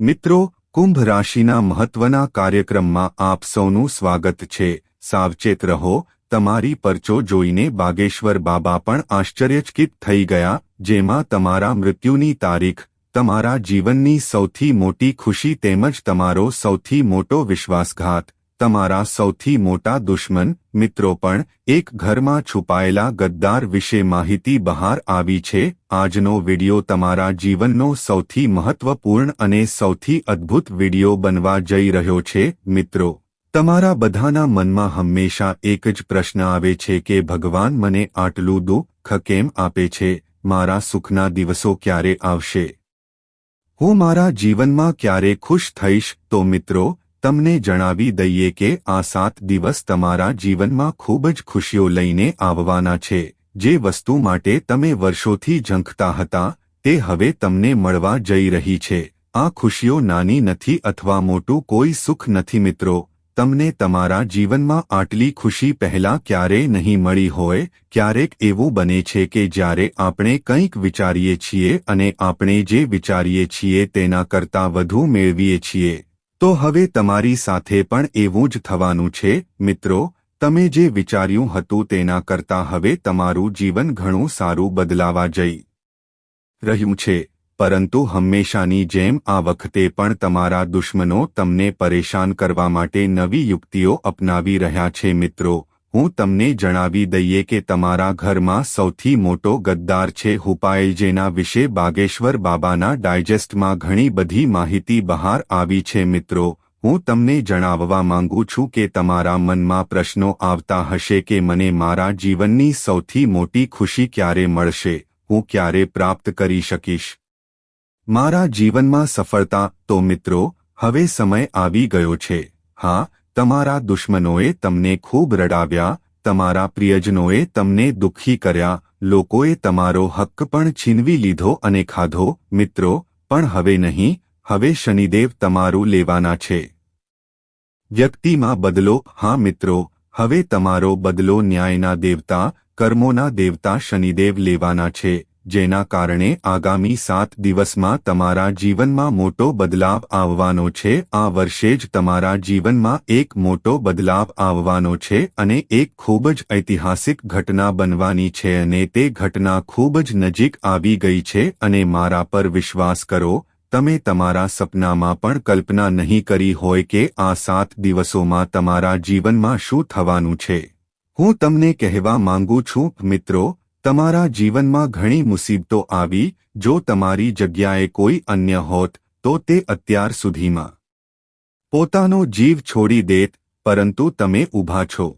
મિત્રો, કુંભ રાશિના મહત્વના કાર્યક્રમમાં આપ સૌનું સ્વાગત છે. સાવચેત રહો, તમારી પરચો જોઈને બાગેશ્વર બાબા પણ આશ્ચર્યચકિત થઈ ગયા, જેમાં તમારા મૃત્યુની તારીખ, તમારા જીવનની સૌથી મોટી ખુશી તેમજ તમારો સૌથી મોટો વિશ્વાસઘાત તમારા સૌથી મોટા દુશ્મન, મિત્રો પણ, એક ઘરમાં છુપાયેલા ગદ્દાર વિશે માહિતી બહાર આવી છે. આજનો વિડિયો તમારા જીવનનો સૌથી મહત્વપૂર્ણ અને સૌથી અદ્ભુત વિડિયો બનવા જઈ રહ્યો છે, મિત્રો. તમારા બધાના મનમાં હંમેશા એક જ પ્રશ્ન આવે છે કે ભગવાન મને આટલું દુઃખ કેમ આપે છે? મારા સુખના દિવસો ક્યારે આવશે? હું મારા જીવનમાં ક્યારે ખુશ થઈશ? તો મિત્રો તમને જણાવી દઈએ કે આ સાત દિવસ તમારા જીવનમાં ખૂબ જ ખુશીઓ લઈને આવવાના છે. જે વસ્તુ માટે તમે વર્ષોથી ઝંખતા હતા, તે હવે તમને મળવા જઈ રહી છે. આ ખુશીઓ નાની નથી અથવા મોટું કોઈ સુખ નથી મિત્રો. તમને તમારા જીવનમાં આટલી ખુશી પહેલા ક્યારેય નહીં મળી હોય, ક્યારેક એવું બને છે કે જ્યારે આપણે કંઈક વિચારીએ છીએ અને આપણે જે વિચારીએ છીએ તેના કરતાં વધુ મેળવીએ છીએ. તો હવે તમારી સાથે પણ એવું જ થવાનું છે, મિત્રો, તમે જે વિચાર્યું હતું તેના કરતાં હવે તમારું જીવન ઘણું સારું બદલાવા જઈ રહ્યું છે, પરંતુ હંમેશાની જેમ આ વખતે પણ તમારા દુશ્મનો તમને પરેશાન કરવા માટે નવી યુક્તિઓ અપનાવી રહ્યા છે, મિત્રો. હું તમને જણાવી દઈએ કે તમારા ઘરમાં સૌથી મોટો ગદ્દાર છે હુપાય જેના વિશે બાગેશ્વર બાબાના ડાયજેસ્ટમાં ઘણી બધી માહિતી બહાર આવી છે. મિત્રો, હું તમને જણાવવા માંગુ છું કે તમારા મનમાં પ્રશ્નો આવતા હશે કે મને મારા જીવનની સૌથી મોટી ખુશી ક્યારે મળશે? હું ક્યારે પ્રાપ્ત કરી શકીશ? મારા જીવનમાં સફળતા? તો મિત્રો, હવે સમય આવી ગયો છે. હા તમારા દુશ્મનોએ તમને ખૂબ રડાવ્યા, તમારા પ્રિયજનોએ તમને દુઃખી કર્યા, લોકોએ તમારો હક્ક પણ છીનવી લીધો અને ખાધો, મિત્રો, પણ હવે નહીં, હવે શનિદેવ તમારું લેવાના છે. વ્યક્તિમાં બદલો, હા, મિત્રો, હવે તમારો બદલો ન્યાયના દેવતા, કર્મોના દેવતા શનિદેવ લેવાના છે. જેના કારણે આગામી સાત દિવસમાં તમારા જીવનમાં મોટો બદલાવ આવવાનો છે. આ વર્ષે જ તમારા જીવનમાં એક મોટો બદલાવ આવવાનો છે અને એક ખૂબ જ ઐતિહાસિક ઘટના બનવાની છે અને તે ઘટના ખૂબ જ નજીક આવી ગઈ છે અને મારા પર વિશ્વાસ કરો, તમે તમારા સપનામાં પણ કલ્પના નહીં કરી હોય કે આ સાત દિવસોમાં તમારા જીવનમાં શું થવાનું છે. હું તમને કહેવા માંગુ છું, મિત્રો તમારા જીવનમાં ઘણી મુસીબતો આવી, જો તમારી જગ્યાએ કોઈ અન્ય હોત, તો તે અત્યાર સુધીમાં પોતાનો જીવ છોડી દેત, પરંતુ તમે ઊભા છો.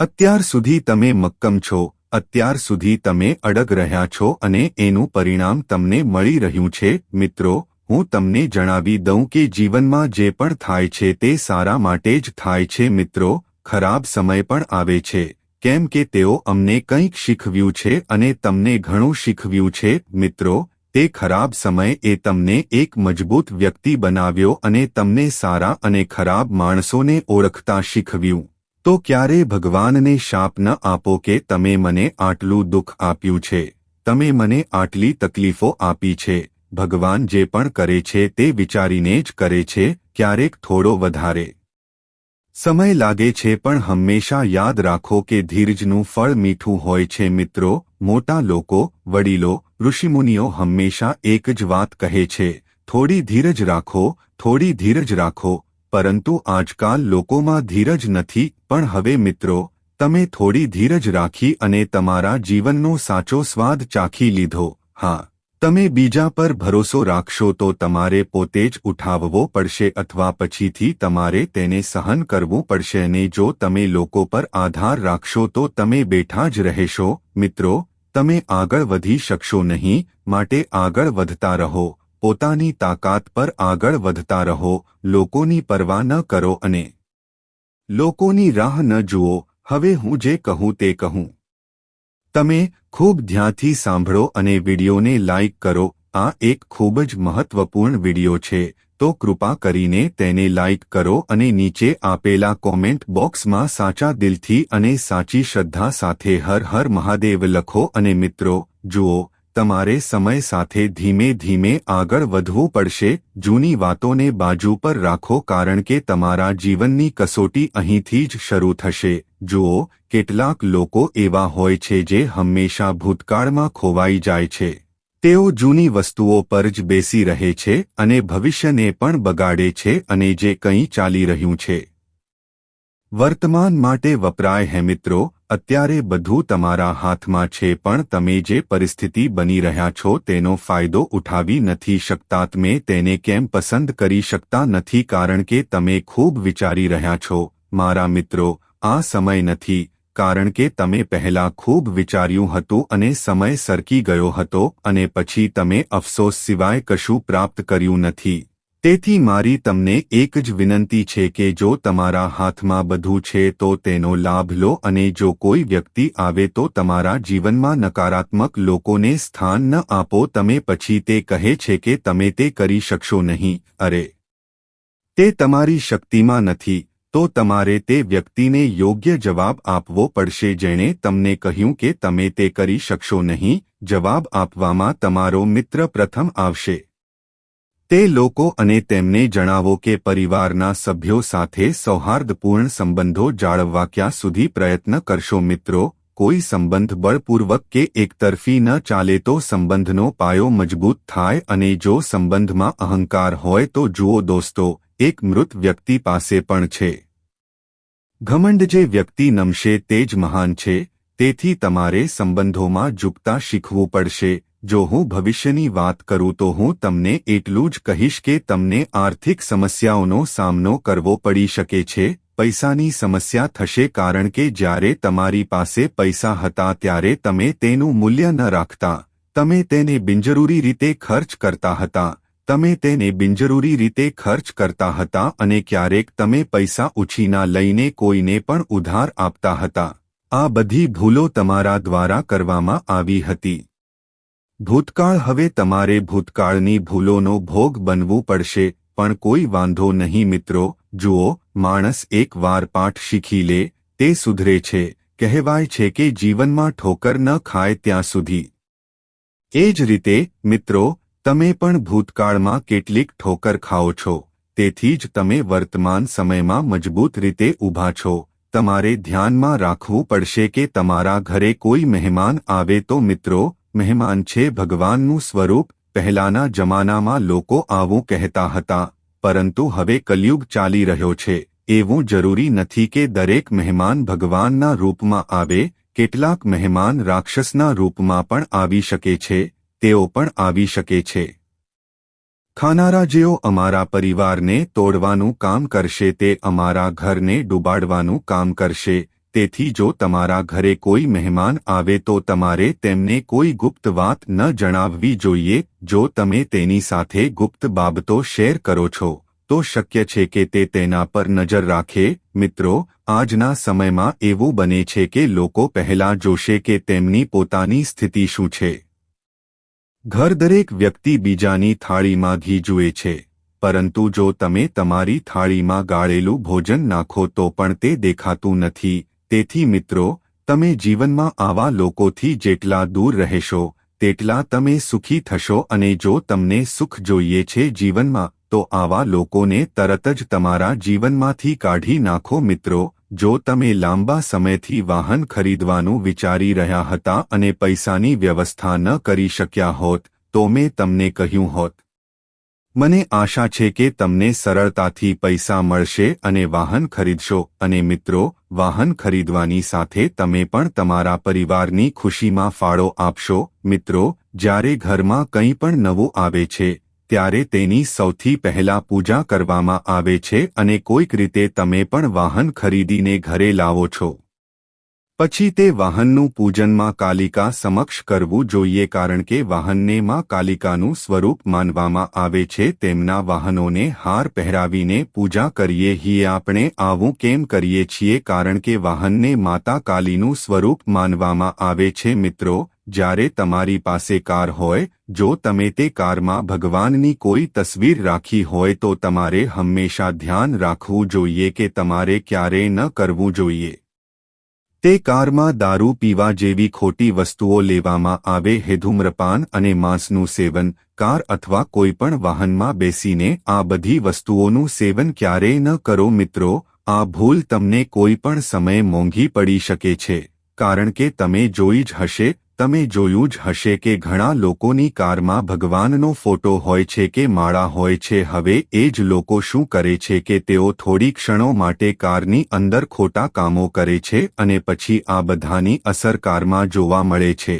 અત્યાર સુધી તમે મક્કમ છો, અત્યાર સુધી તમે અડગ રહ્યા છો અને એનું પરિણામ તમને મળી રહ્યું છે. મિત્રો, હું તમને જણાવી દઉં કે જીવનમાં જે પણ થાય છે તે સારા માટે જ થાય છે. મિત્રો, ખરાબ સમય પણ આવે છે. કેમ કે તેઓ અમને કંઈક શીખવ્યું છે અને તમને ઘણું શીખવ્યું છે, મિત્રો, તે ખરાબ સમય એ તમને એક મજબૂત વ્યક્તિ બનાવ્યો અને તમને સારા અને ખરાબ માણસોને ઓળખતા શીખવ્યું. તો ક્યારે ભગવાનને શાપ ન આપો કે તમે મને આટલું દુઃખ આપ્યું છે? તમે મને આટલી તકલીફો આપી છે. ભગવાન જે પણ કરે છે તે વિચારીને જ કરે છે, ક્યારેક થોડો વધારે. સમય લાગે છે પણ હંમેશા યાદ રાખો કે ધીરજનું ફળ મીઠું હોય છે મિત્રો, મોટા લોકો, વડીલો, ઋષિમુનિઓ હંમેશા એક જ વાત કહે છે, થોડી ધીરજ રાખો, થોડી ધીરજ રાખો, પરંતુ આજકાલ લોકોમાં ધીરજ નથી, પણ હવે મિત્રો, તમે થોડી ધીરજ રાખી અને તમારા જીવનનો સાચો સ્વાદ ચાખી લીધો, હા. તમે બીજા પર ભરોસો રાખશો તો તમારે પોતે જ ઉઠાવવો પડશે અથવા પછીથી તમારે તેને સહન કરવું પડશે અને જો તમે લોકો પર આધાર રાખશો તો તમે બેઠા જ રહેશો. મિત્રો, તમે આગળ વધી શકશો નહીં, માટે આગળ વધતા રહો, પોતાની તાકાત પર આગળ વધતા રહો, લોકોની પરવા ન કરો અને લોકોની રાહ ન જુઓ. હવે હું જે કહું તે કહું. તમે ખૂબ ધ્યાનથી સાંભળો અને વિડીયોને લાઇક કરો. આ એક ખૂબ જ મહત્વપૂર્ણ વીડિયો છે. તો કૃપા કરીને તેને લાઇક કરો અને નીચે આપેલા કોમેન્ટ બોક્સમાં સાચા દિલથી અને સાચી શ્રદ્ધા સાથે હર હર મહાદેવ લખો. અને મિત્રો, જુઓ, તમારે સમય સાથે ધીમે ધીમે આગળ વધવું પડશે. જૂની વાતોને બાજુ પર રાખો કારણ કે તમારા જીવનની કસોટી અહીંથી જ શરૂ થશે. જુઓ, કેટલાક લોકો એવા હોય છે જે હંમેશા ભૂતકાળમાં ખોવાઈ જાય છે. તેઓ જૂની વસ્તુઓ પર જ બેસી રહે છે અને ભવિષ્યને પણ બગાડે છે અને જે કંઈ ચાલી રહ્યું છે. વર્તમાન માટે વપરાય હે મિત્રો, અત્યારે બધું તમારા હાથમાં છે પણ તમે જે પરિસ્થિતિ બની રહ્યા છો તેનો ફાયદો ઉઠાવી નથી શકતા, તમે તેને કેમ પસંદ કરી શકતા નથી કારણ કે તમે ખૂબ વિચારી રહ્યા છો. મારા મિત્રો આ સમય નથી, કારણ કે તમે પહેલા ખૂબ વિચાર્યું હતું અને સમય સરકી ગયો હતો અને પછી તમે અફસોસ સિવાય કશું પ્રાપ્ત કર્યું નથી. તેથી મારી તમને એક જ વિનંતી છે કે જો તમારા હાથમાં બધું છે તો તેનો લાભ લો અને જો કોઈ વ્યક્તિ આવે તો તમારા જીવનમાં નકારાત્મક લોકોને સ્થાન ન આપો, તમે પછી તે કહે છે કે તમે તે કરી શકશો નહીં. અરે! તે તમારી શક્તિમાં નથી. તો તમારે તે વ્યક્તિને યોગ્ય જવાબ આપવો પડશે જેણે તમને કહ્યું કે તમે તે કરી શકશો નહીં, જવાબ આપવામાં તમારો મિત્ર પ્રથમ આવશે. તે લોકો અને તેમને જણાવો કે પરિવારના સભ્યો સાથે સૌહાર્દપૂર્ણ સંબંધો જાળવવા ક્યાં સુધી પ્રયત્ન કરશો મિત્રો, કોઈ સંબંધ બળપૂર્વક કે એકતરફી ન ચાલે તો સંબંધનો પાયો મજબૂત થાય અને જો સંબંધમાં અહંકાર હોય તો જુઓ દોસ્તો એક મૃત વ્યક્તિ પાસે પણ છે. ઘમંડ જે વ્યક્તિ નમશે તે જ મહાન છે, તેથી તમારે સંબંધોમાં ઝૂકતા શીખવું પડશે. જો હું ભવિષ્યની વાત કરું તો હું તમને એટલું જ કહીશ કે તમને આર્થિક સમસ્યાઓનો સામનો કરવો પડી શકે છે, પૈસાની સમસ્યા થશે કારણ કે જ્યારે તમારી પાસે પૈસા હતા ત્યારે તમે તેનું મૂલ્ય ન રાખતા, તમે તેને બિનજરૂરી રીતે ખર્ચ કરતા હતા. તમે તેને બિનજરૂરી રીતે ખર્ચ કરતા હતા અને ક્યારેક તમે પૈસા ઉછીના લઈને કોઈને પણ ઉધાર આપતા હતા. આ બધી ભૂલો તમારા દ્વારા કરવામાં આવી હતી. ભૂતકાળ હવે તમારે ભૂતકાળની ભૂલોનો ભોગ બનવું પડશે, પણ કોઈ વાંધો નહીં મિત્રો, જુઓ, માણસ એક વાર પાઠ શીખી લે, તે સુધરે છે, કહેવાય છે કે જીવનમાં ઠોકર ન ખાય ત્યાં સુધી. એ જ રીતે, મિત્રો તમે પણ ભૂતકાળમાં કેટલીક ઠોકર ખાઓ છો, તેથી જ તમે વર્તમાન સમયમાં મજબૂત રીતે ઊભા છો. તમારે ધ્યાનમાં રાખવું પડશે કે તમારા ઘરે કોઈ મહેમાન આવે તો મિત્રો, મહેમાન છે ભગવાનનું સ્વરૂપ, પહેલાના જમાનામાં લોકો આવું કહેતા હતા, પરંતુ હવે કલયુગ ચાલી રહ્યો છે. એવું જરૂરી નથી કે દરેક મહેમાન ભગવાનના રૂપમાં આવે, કેટલાક મહેમાન રાક્ષસના રૂપમાં પણ આવી શકે છે. તેઓ પણ આવી શકે છે. ખાનારા જેઓ અમારા પરિવારને તોડવાનું કામ કરશે તે અમારા ઘરને ડૂબાડવાનું કામ કરશે, તેથી જો તમારા ઘરે કોઈ મહેમાન આવે તો તમારે તેમને કોઈ ગુપ્ત વાત ન જણાવવી જોઈએ, જો તમે તેની સાથે ગુપ્ત બાબતો શેર કરો છો, તો શક્ય છે કે તે તેના પર નજર રાખે. મિત્રો, આજના સમયમાં એવું બને છે કે લોકો પહેલા જોશે કે તેમની પોતાની સ્થિતિ શું છે. ઘર દરેક વ્યક્તિ બીજાની થાળીમાં ઘી જુએ છે. પરંતુ જો તમે તમારી થાળીમાં ગાળેલું ભોજન નાખો તો પણ તે દેખાતું નથી. તેથી મિત્રો, તમે જીવનમાં આવા લોકોથી જેટલા દૂર રહેશો, તેટલા તમે સુખી થશો અને જો તમને સુખ જોઈએ છે જીવનમાં, તો આવા લોકોને તરત જ તમારા જીવનમાંથી કાઢી નાખો મિત્રો. જો તમે લાંબા સમયથી વાહન ખરીદવાનું વિચારી રહ્યા હતા અને પૈસાની વ્યવસ્થા ન કરી શક્યા હોત, તો મેં તમને કહ્યું હોત. મને આશા છે કે તમને સરળતાથી પૈસા મળશે અને વાહન ખરીદશો અને મિત્રો, વાહન ખરીદવાની સાથે તમે પણ તમારા પરિવારની ખુશીમાં ફાળો આપશો. મિત્રો, જ્યારે ઘરમાં કંઈ પણ નવું આવે છે ત્યારે તેની સૌથી પહેલા પૂજા કરવામાં આવે છે અને કોઈક રીતે તમે પણ વાહન ખરીદીને ઘરે લાવો છો. પછી તે વાહનનું પૂજનમાં કાલિકા સમક્ષ કરવું જોઈએ કારણ કે વાહનને માં કાલિકાનું સ્વરૂપ માનવામાં આવે છે તેમના વાહનોને હાર પહેરાવીને પૂજા કરીએ હી આપણે આવું કેમ કરીએ છીએ કારણ કે વાહનને માતા કાલીનું સ્વરૂપ માનવામાં આવે છે મિત્રો જ્યારે તમારી પાસે કાર હોય, જો તમે તે કારમાં ભગવાનની કોઈ તસવીર રાખી હોય તો તમારે હંમેશા ધ્યાન રાખવું જોઈએ કે તમારે ક્યારેય ન કરવું જોઈએ. તે કારમાં દારૂ પીવા જેવી ખોટી વસ્તુઓ લેવામાં આવે હે ધૂમ્રપાન અને માંસનું સેવન, કાર અથવા કોઈપણ વાહનમાં બેસીને આ બધી વસ્તુઓનું સેવન ક્યારેય ન કરો મિત્રો, આ ભૂલ તમને કોઈપણ સમયે મોંઘી પડી શકે છે, કારણ કે તમે જોઈ જ હશે તમે જોયું જ હશે કે ઘણા લોકોની કારમાં ભગવાનનો ફોટો હોય છે કે માળા હોય છે. હવે એ જ લોકો શું કરે છે કે તેઓ થોડી ક્ષણો માટે કારની અંદર ખોટા કામો કરે છે અને પછી આ બધાની અસર કારમાં જોવા મળે છે.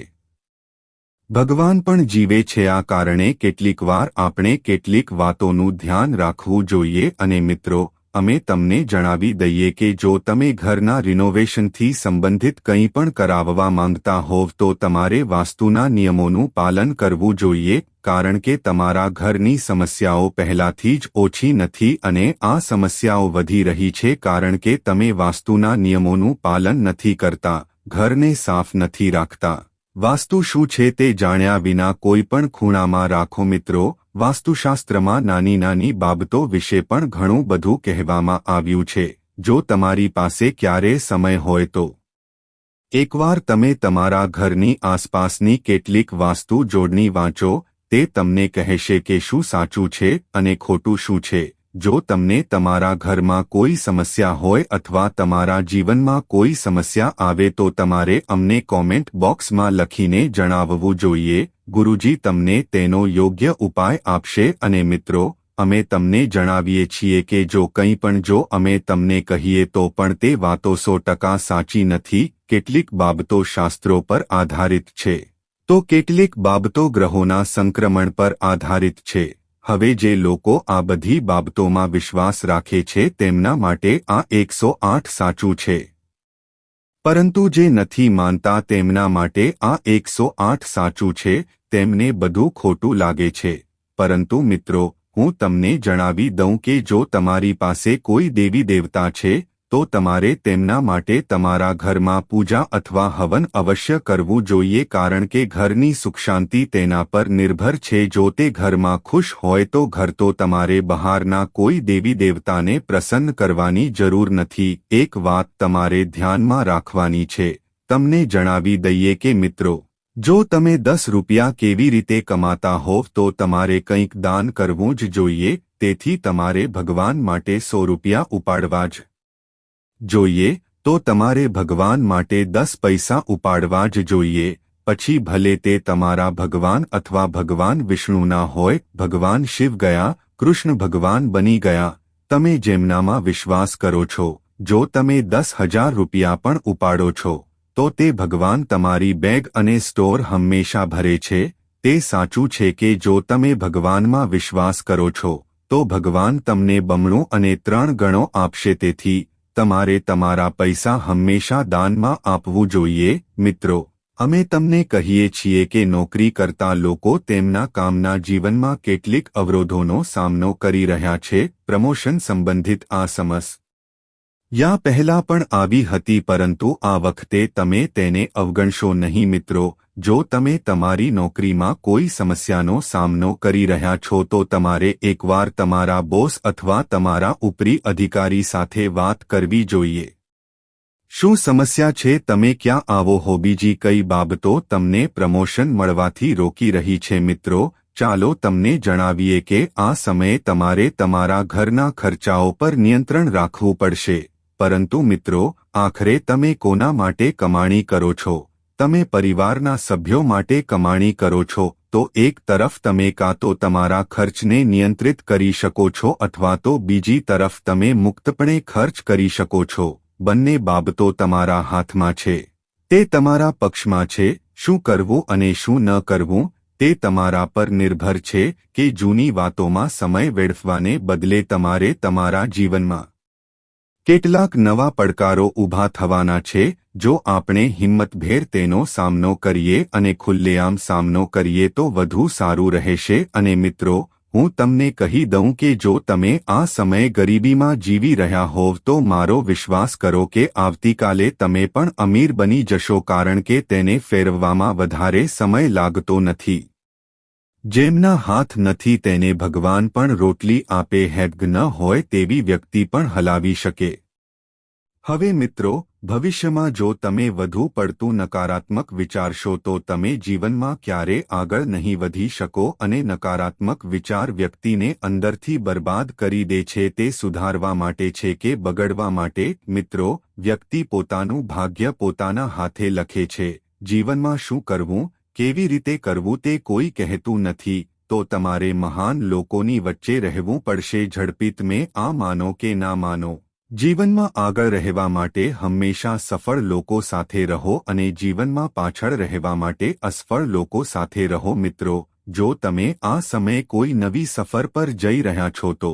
ભગવાન પણ જીવે છે આ કારણે કેટલીકવાર આપણે કેટલીક વાતોનું ધ્યાન રાખવું જોઈએ અને મિત્રો અમે તમને જણાવી દઈએ કે જો તમે ઘરના રિનોવેશનથી સંબંધિત કંઈ પણ કરાવવા માંગતા હોવ તો તમારે વાસ્તુના નિયમોનું પાલન કરવું જોઈએ, કારણ કે તમારા ઘરની સમસ્યાઓ પહેલાથી જ ઓછી નથી અને આ સમસ્યાઓ વધી રહી છે કારણ કે તમે વાસ્તુના નિયમોનું પાલન નથી કરતા, ઘરને સાફ નથી રાખતા. વાસ્તુ શું છે તે જાણ્યા વિના કોઈ પણ ખૂણામાં રાખો મિત્રો વાસ્તુશાસ્ત્રમાં નાની નાની બાબતો વિશે પણ ઘણું બધું કહેવામાં આવ્યું છે. જો તમારી પાસે ક્યારે સમય હોય તો. એકવાર તમે તમારા ઘરની આસપાસની કેટલીક વાસ્તુ જોડણી વાંચો, તે તમને કહેશે કે શું સાચું છે અને ખોટું શું છે. જો તમને તમારા ઘરમાં કોઈ સમસ્યા હોય અથવા તમારા જીવનમાં કોઈ સમસ્યા આવે તો તમારે અમને કોમેન્ટ બોક્સમાં લખીને જણાવવું જોઈએ. ગુરુજી તમને તેનો યોગ્ય ઉપાય આપશે અને મિત્રો, અમે તમને જણાવીએ છીએ કે જો કંઈ પણ જો અમે તમને કહીએ તો પણ તે વાતો સો ટકા સાચી નથી. કેટલીક બાબતો શાસ્ત્રો પર આધારિત છે. તો કેટલીક બાબતો ગ્રહોના સંક્રમણ પર આધારિત છે. હવે જે લોકો આ બધી બાબતોમાં વિશ્વાસ રાખે છે તેમના માટે આ એકસો આઠ સાચું છે. પરંતુ જે નથી માનતા તેમના માટે આ એકસો આઠ સાચું છે, તેમને બધું ખોટું લાગે છે. પરંતુ મિત્રો, હું તમને જણાવી દઉં કે જો તમારી પાસે કોઈ દેવી દેવતા છે તો તમારે તેમના માટે તમારા ઘરમાં પૂજા અથવા હવન અવશ્ય કરવું જોઈએ કારણ કે ઘરની સુખ શાંતિ તેના પર નિર્ભર છે. જો તે ઘરમાં ખુશ હોય તો ઘર તો તમારે બહારના કોઈ દેવી દેવતાને પ્રસન્ન કરવાની જરૂર નથી. એક વાત તમારે ધ્યાનમાં રાખવાની છે. તમને જણાવી દઈએ કે મિત્રો, જો તમે દસ રૂપિયા કેવી રીતે કમાતા હોવ તો તમારે કંઈક દાન કરવું જ જોઈએ, તેથી તમારે ભગવાન માટે સો રૂપિયા ઉપાડવા જ. જોઈએ, તો તમારે ભગવાન માટે દસ પૈસા ઉપાડવા જ જોઈએ, પછી ભલે તે તમારા ભગવાન અથવા ભગવાન વિષ્ણુના હોય, ભગવાન શિવ ગયા, કૃષ્ણ ભગવાન બની ગયા, તમે જેમનામાં વિશ્વાસ કરો છો, જો તમે દસ હજાર રૂપિયા પણ ઉપાડો છો, તો તે ભગવાન તમારી બેગ અને સ્ટોર હંમેશા ભરે છે, તે સાચું છે કે જો તમે ભગવાનમાં વિશ્વાસ કરો છો, તો ભગવાન તમને બમણું અને ત્રણ ગણો આપશે તેથી તમારે તમારા પૈસા હંમેશા દાનમાં આપવું જોઈએ, મિત્રો. અમે તમને કહીએ છીએ કે નોકરી કરતા લોકો તેમના કામના જીવનમાં કેટલીક અવરોધોનો સામનો કરી રહ્યા છે, પ્રમોશન સંબંધિત આ સમસ. યા પહેલા પણ આવી હતી, પરંતુ આ વખતે તમે તેને અવગણશો નહીં, મિત્રો. જો તમે તમારી નોકરીમાં કોઈ સમસ્યાનો સામનો કરી રહ્યા છો તો તમારે એકવાર તમારા બોસ અથવા તમારા ઉપરી અધિકારી સાથે વાત કરવી જોઈએ. શું સમસ્યા છે? તમે ક્યાં આવો હો? બીજી કઈ બાબતો તમને પ્રમોશન મળવાથી રોકી રહી છે મિત્રો? ચાલો તમને જણાવીએ કે આ સમયે તમારે તમારા ઘરના ખર્ચાઓ પર નિયંત્રણ રાખવું પડશે. પરંતુ મિત્રો, આખરે તમે કોના માટે કમાણી કરો છો? તમે પરિવારના સભ્યો માટે કમાણી કરો છો, તો એક તરફ તમે કાં તો તમારા ખર્ચને નિયંત્રિત કરી શકો છો અથવા તો બીજી તરફ તમે મુક્તપણે ખર્ચ કરી શકો છો. બંને બાબતો તમારા હાથમાં છે. તે તમારા પક્ષમાં છે, શું કરવું અને શું ન કરવું, તે તમારા પર નિર્ભર છે કે જૂની વાતોમાં સમય વેડફવાને બદલે તમારે તમારા જીવનમાં કેટલાક નવા પડકારો ઊભા થવાના છે જો આપણે હિંમતભેર તેનો સામનો કરીએ અને ખુલ્લેઆમ સામનો કરીએ તો વધુ સારું રહેશે. અને મિત્રો, હું તમને કહી દઉં કે જો તમે આ સમયે ગરીબીમાં જીવી રહ્યા હોવ તો મારો વિશ્વાસ કરો કે આવતીકાલે તમે પણ અમીર બની જશો કારણ કે તેને ફેરવવામાં વધારે સમય લાગતો નથી. જેમના હાથ નથી તેને ભગવાન પણ રોટલી આપે, હેગ ન હોય તેવી વ્યક્તિ પણ હલાવી શકે. હવે મિત્રો, ભવિષ્યમાં જો તમે વધુ પડતું નકારાત્મક વિચારશો તો તમે જીવનમાં ક્યારે આગળ નહીં વધી શકો અને નકારાત્મક વિચાર વ્યક્તિને અંદરથી બરબાદ કરી દે છે તે સુધારવા માટે છે કે બગડવા માટે. મિત્રો, વ્યક્તિ પોતાનું ભાગ્ય પોતાના હાથે લખે છે. જીવનમાં શું કરવું, કેવી રીતે કરવું તે કોઈ કહેતું નથી. તો તમારે મહાન લોકોની વચ્ચે રહેવું પડશે ઝડપિત મેં આ માનો કે ના માનો. જીવનમાં આગળ રહેવા માટે હંમેશા સફળ લોકો સાથે રહો અને જીવનમાં પાછળ રહેવા માટે અસફળ લોકો સાથે રહો મિત્રો, જો તમે આ સમયે કોઈ નવી સફર પર જઈ રહ્યા છો તો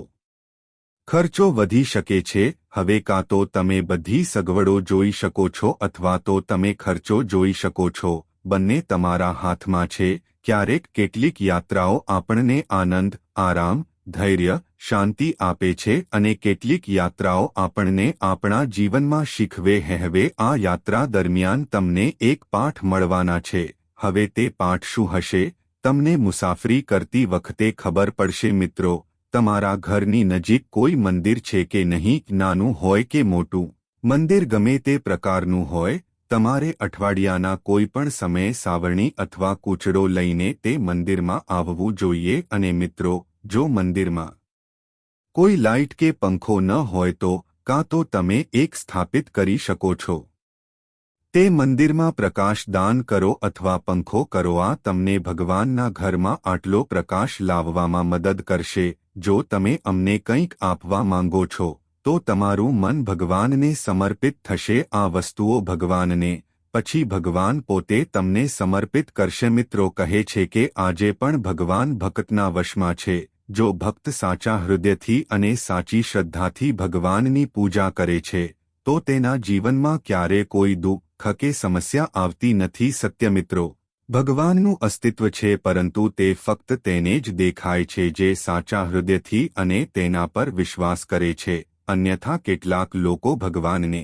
ખર્ચો વધી શકે છે, હવે કાં તો તમે બધી સગવડો જોઈ શકો છો અથવા તો તમે ખર્ચો જોઈ શકો છો, બંને તમારા હાથમાં છે, ક્યારેક કેટલીક યાત્રાઓ આપણને આનંદ, આરામ ધૈર્ય, શાંતિ આપે છે અને કેટલીક યાત્રાઓ આપણને આપણા જીવનમાં શીખવે હેહવે આ યાત્રા દરમિયાન તમને એક પાઠ મળવાના છે. હવે તે પાઠ શું હશે? તમને મુસાફરી કરતી વખતે ખબર પડશે મિત્રો, તમારા ઘરની નજીક કોઈ મંદિર છે કે નહીં, નાનું હોય કે મોટું? મંદિર ગમે તે પ્રકારનું હોય, તમારે અઠવાડિયાના કોઈ પણ સમયે સાવરણી અથવા કૂચડો લઈને તે મંદિરમાં આવવું જોઈએ અને મિત્રો જો મંદિરમાં કોઈ લાઇટ કે પંખો ન હોય તો કાં તો તમે એક સ્થાપિત કરી શકો છો. તે મંદિરમાં પ્રકાશ દાન કરો અથવા પંખો કરો, આ તમને ભગવાનના ઘરમાં આટલો પ્રકાશ લાવવામાં મદદ કરશે. જો તમે અમને કંઈક આપવા માંગો છો, તો તમારું મન ભગવાનને સમર્પિત થશે. આ વસ્તુઓ ભગવાનને, પછી ભગવાન પોતે તમને સમર્પિત કરશે. મિત્રો કહે છે કે આજે પણ ભગવાન ભક્તના વશમાં છે. જો ભક્ત સાચા હૃદયથી અને સાચી શ્રદ્ધાથી ભગવાનની પૂજા કરે છે, તો તેના જીવનમાં ક્યારે કોઈ દુઃખ કે સમસ્યા આવતી નથી સત્યમિત્રો. ભગવાનનું અસ્તિત્વ છે, પરંતુ તે ફક્ત તેને જ દેખાય છે જે સાચા હૃદયથી અને તેના પર વિશ્વાસ કરે છે, અન્યથા કેટલાક લોકો ભગવાનને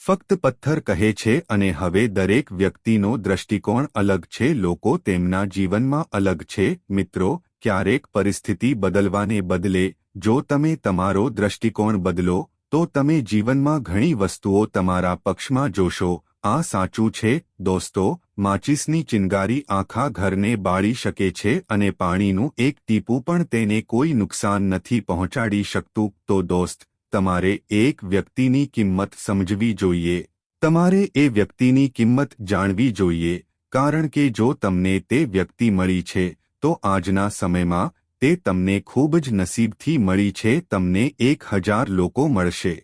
ફક્ત પથ્થર કહે છે અને હવે દરેક વ્યક્તિનો દ્રષ્ટિકોણ અલગ છે, લોકો તેમના જીવનમાં અલગ છે, મિત્રો ક્યારેક પરિસ્થિતિ બદલવાને બદલે, જો તમે તમારો દ્રષ્ટિકોણ બદલો, તો તમે જીવનમાં ઘણી વસ્તુઓ તમારા પક્ષમાં જોશો. આ સાચું છે, દોસ્તો, માચિસની ચિનગારી આખા ઘરને બાળી શકે છે અને પાણીનું એક ટીપું પણ તેને કોઈ નુકસાન નથી પહોંચાડી શકતું. તો દોસ્ત, તમારે એક વ્યક્તિની કિંમત સમજવી જોઈએ. તમારે એ વ્યક્તિની કિંમત જાણવી જોઈએ, કારણ કે જો તમને તે વ્યક્તિ મળી છે તો આજના સમયમાં તે તમને ખૂબ જ નસીબથી મળી છે, તમને એક હજાર લોકો મળશે.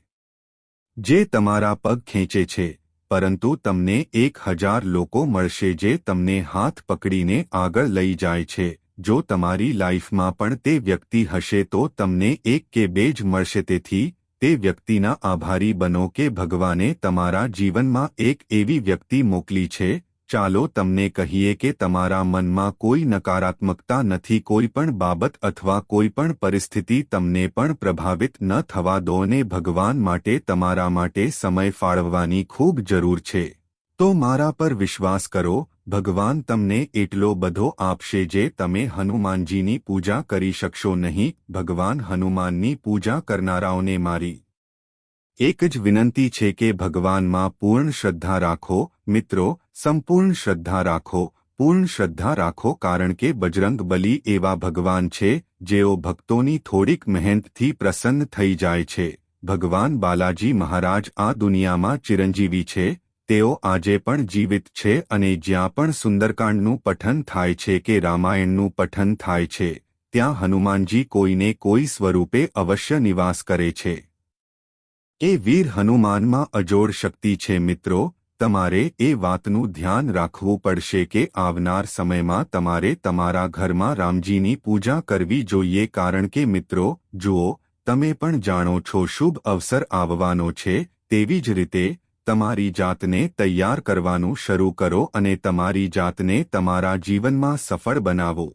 જે તમારા પગ ખેંચે છે, પરંતુ તમને એક હજાર લોકો મળશે જે તમને હાથ પકડીને આગળ લઈ જાય છે. જો તમારી લાઈફમાં પણ તે વ્યક્તિ હશે તો તમને એક કે બે જ મળશે. તેથી, તે વ્યક્તિના આભારી બનો કે ભગવાને તમારા જીવનમાં એક એવી વ્યક્તિ મોકલી છે ચાલો તમને કહીએ કે તમારા મનમાં કોઈ નકારાત્મકતા નથી, કોઈ પણ બાબત અથવા કોઈ પણ પરિસ્થિતિ તમને પણ પ્રભાવિત ન થવા દો અને ભગવાન માટે તમારા માટે સમય ફાળવવાની ખૂબ જરૂર છે. તો મારા પર વિશ્વાસ કરો, ભગવાન તમને એટલો બધો આપશે જે તમે હનુમાનજીની પૂજા કરી શકશો નહીં, ભગવાન હનુમાનની પૂજા કરનારાઓને મારી. એક જ વિનંતી છે કે ભગવાનમાં પૂર્ણ શ્રદ્ધા રાખો મિત્રો, સંપૂર્ણ શ્રદ્ધા રાખો, પૂર્ણ શ્રદ્ધા રાખો કારણ કે બજરંગ બલી એવા ભગવાન છે, જેઓ ભક્તોની થોડીક મહેનતથી પ્રસન્ન થઈ જાય છે. ભગવાન બાલાજી મહારાજ આ દુનિયામાં ચિરંજીવી છે, તેઓ આજે પણ જીવિત છે અને જ્યાં પણ સુંદરકાંડનું પઠન થાય છે કે રામાયણનું પઠન થાય છે, ત્યાં હનુમાનજી કોઈને કોઈ સ્વરૂપે અવશ્ય નિવાસ કરે છે. એ વીર હનુમાનમાં અજોડ શક્તિ છે મિત્રો તમારે એ વાતનું ધ્યાન રાખવું પડશે કે આવનાર સમયમાં તમારે તમારા ઘરમાં રામજીની પૂજા કરવી જોઈએ કારણ કે મિત્રો, જુઓ, તમે પણ જાણો છો શુભ અવસર આવવાનો છે, તેવી જ રીતે, તમારી જાતને તૈયાર કરવાનું શરૂ કરો અને તમારી જાતને તમારા જીવનમાં સફળ બનાવો.